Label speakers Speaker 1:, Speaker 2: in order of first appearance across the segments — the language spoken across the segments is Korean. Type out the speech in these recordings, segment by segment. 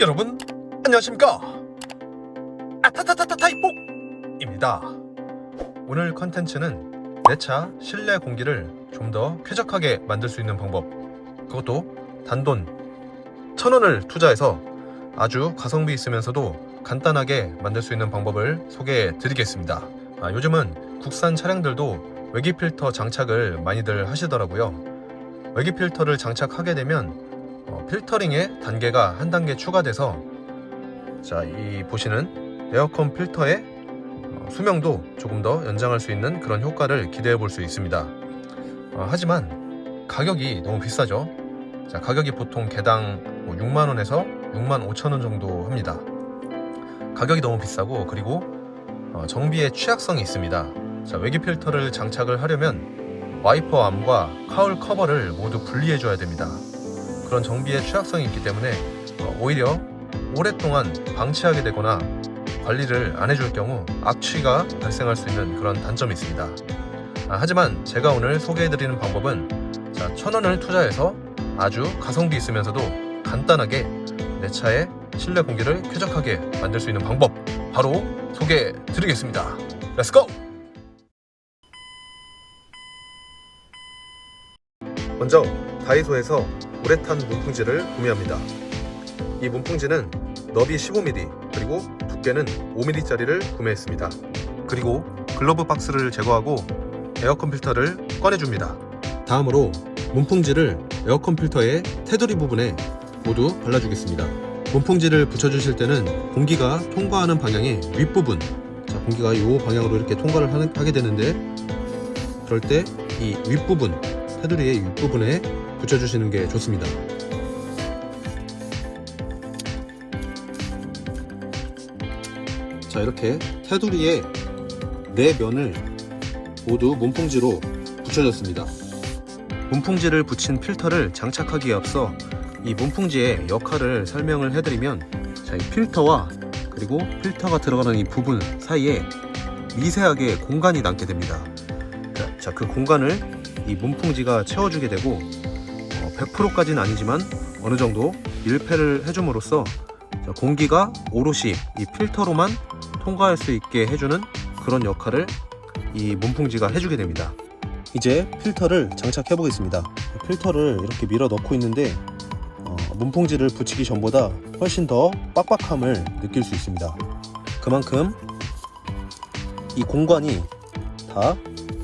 Speaker 1: 여러분 안녕하십니까? 아타타타타타이복입니다. 오늘 컨텐츠는 내 차 실내 공기를 좀 더 쾌적하게 만들 수 있는 방법 그것도 단돈 천원을 투자해서 아주 가성비 있으면서도 간단하게 만들 수 있는 방법을 소개해 드리겠습니다. 아, 요즘은 국산 차량들도 외기 필터 장착을 많이들 하시더라고요. 외기 필터를 장착하게 되면 어, 필터링의 단계가 한 단계 추가돼서 자, 이 보시는 에어컨 필터의 어, 수명도 조금 더 연장할 수 있는 그런 효과를 기대해 볼 수 있습니다. 어, 하지만 가격이 너무 비싸죠. 자, 가격이 보통 개당 6만 원에서 6만 5천 원 정도 합니다. 가격이 너무 비싸고 그리고 어, 정비에 취약성이 있습니다. 자, 외기 필터를 장착을 하려면 와이퍼 암과 카울 커버를 모두 분리해 줘야 됩니다. 그런 정비에 취약성이 있기 때문에 어, 오히려 오랫동안 방치하게 되거나 관리를 안 해줄 경우 악취가 발생할 수 있는 그런 단점이 있습니다. 아, 하지만 제가 오늘 소개해드리는 방법은 자, 천 원을 투자해서 아주 가성비 있으면서도 간단하게 내 차의 실내 공기를 쾌적하게 만들 수 있는 방법 바로 소개해드리겠습니다. 렛츠고! 먼저 다이소에서 우레탄 문풍지를 구매합니다. 이 문풍지는 너비 15mm 그리고 두께는 5mm짜리를 구매했습니다. 그리고 글러브 박스를 제거하고 에어컨 필터를 꺼내줍니다. 다음으로 문풍지를 에어컨 필터의 테두리 부분에 모두 발라주겠습니다. 문풍지를 붙여주실 때는 공기가 통과하는 방향의 윗부분 자, 공기가 이 방향으로 이렇게 통과를 하는- 하게 되는데 그럴 때 이 윗부분 테두리의 윗부분에 붙여주시는 게 좋습니다. 자 이렇게 테두리에 네 면을 모두 문풍지로 붙여줬습니다. 문풍지를 붙인 필터를 장착하기에 앞서 이 문풍지의 역할을 설명을 해드리면 자, 이 필터와 그리고 필터가 들어가는 이 부분 사이에 미세하게 공간이 남게 됩니다. 자, 그 공간을 이 문풍지가 채워주게 되고 어, 100%까지는 아니지만 어느 정도 밀폐를 해줌으로써 자, 공기가 오롯이 이 필터로만 통과할 수 있게 해주는 그런 역할을 이 문풍지가 해주게 됩니다. 이제 필터를 장착해 보겠습니다. 필터를 이렇게 밀어 넣고 있는데 어, 문풍지를 붙이기 전보다 훨씬 더 빡빡함을 느낄 수 있습니다. 그만큼 이 공간이 다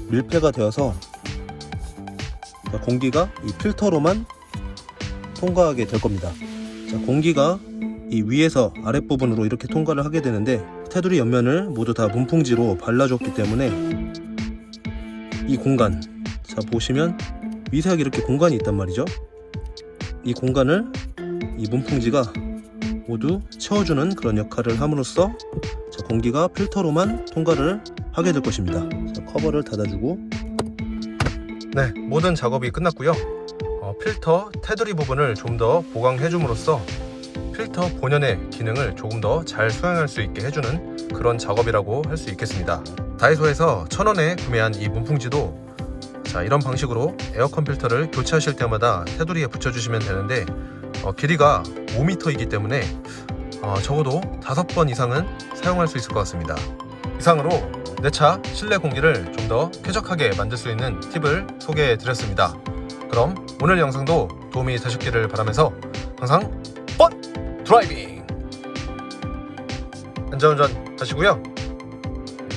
Speaker 1: 밀폐가 되어서 공기가 이 필터로만 통과하게 될 겁니다. 자, 공기가 이 위에서 아랫부분으로 이렇게 통과를 하게 되는데 테두리 옆면을 모두 다 문풍지로 발라줬기 때문에 이 공간 자 보시면 미세하게 이렇게 공간이 있단 말이죠 이 공간을 이 문풍지가 모두 채워주는 그런 역할을 함으로써 자, 공기가 필터로만 통과를 하게 될 것입니다 자, 커버를 닫아주고 네 모든 작업이 끝났고요 어, 필터 테두리 부분을 좀 더 보강해 줌으로써 필터 본연의 기능을 조금 더 잘 수행할 수 있게 해주는 그런 작업이라고 할 수 있겠습니다. 다이소에서 천원에 구매한 이 문풍지도 자 이런 방식으로 에어컨 필터를 교체하실 때마다 테두리에 붙여주시면 되는데 어, 길이가 5m이기 때문에 어, 적어도 5번 이상은 사용할 수 있을 것 같습니다. 이상으로 내 차 실내 공기를 좀 더 쾌적하게 만들 수 있는 팁을 소개해 드렸습니다. 그럼 오늘 영상도 도움이 되셨기를 바라면서 항상 뻔! 드라이빙! 안전운전 하시고요.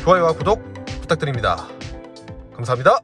Speaker 1: 좋아요와 구독 부탁드립니다. 감사합니다